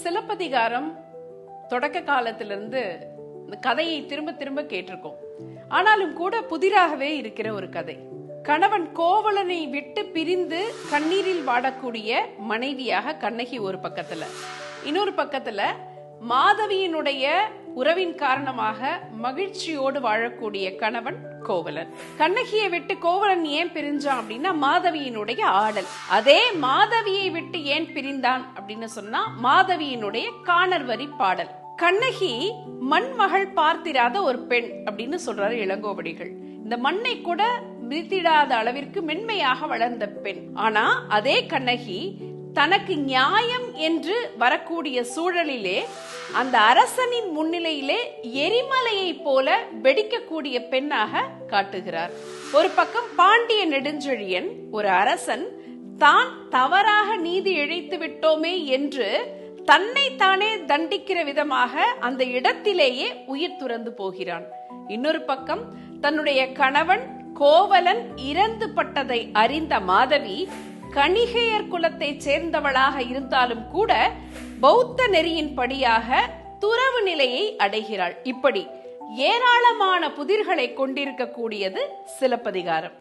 சிலப்பதிகாரம் தொடக்க காலத்திலிருந்து இந்த கதையை திரும்ப திரும்ப கேட்டிருக்கோம். ஆனாலும் கூட புதிராகவே இருக்கிற ஒரு கதை. கணவன் கோவலனை விட்டு பிரிந்து கண்ணீரில் வாடக்கூடிய மனைவியாக கண்ணகி ஒரு பக்கத்துல. இன்னொரு பக்கத்துல மாதவியினுடைய உறவின் காரணமாக மகிழ்ச்சியோடு வாழக்கூடிய கணவன் கோவலன். கண்ணகியை விட்டு கோவலன் ஏன் பிரிஞ்சான் அப்படின்னா மாதவியினுடைய ஆடல். அதே மாதவியை விட்டு ஏன் பிரிந்தான் அப்படின்னு சொன்னா மாதவியினுடைய காணர் வரி பாடல். கண்ணகி மண்மகள் பார்த்திராத ஒரு பெண் அப்படின்னு சொல்றாரு இளங்கோவடிகள். இந்த மண்ணை கூட மிதித்திடாத அளவிற்கு மென்மையாக வளர்ந்த பெண். ஆனா அதே கண்ணகி தனக்கு நியாயம் என்று வரக்கூடிய சூழலிலே அந்த அரசனின் முன்னிலையிலே எரிமலையை போல வெடிக்கக்கூடிய பெண்ணாக காட்டுகிறார். ஒரு பக்கம் பாண்டிய நெடுஞ்செழியன் ஒரு அரசன் தான் தவறாக நீதி இழைத்து விட்டோமே என்று தன்னை தானே தண்டிக்கிற விதமாக அந்த இடத்திலேயே உயிர் துறந்து போகிறான். இன்னொரு பக்கம் தன்னுடைய கணவன் கோவலன் இறந்து பட்டதை அறிந்த மாதவி கணிகையர் குலத்தைச் சேர்ந்தவளாக இருந்தாலும் கூட பௌத்த நெறியின் படியாக துறவு நிலையை அடைகிறாள். இப்படி ஏராளமான புதிர்களை கொண்டிருக்கக்கூடியது சிலப்பதிகாரம்.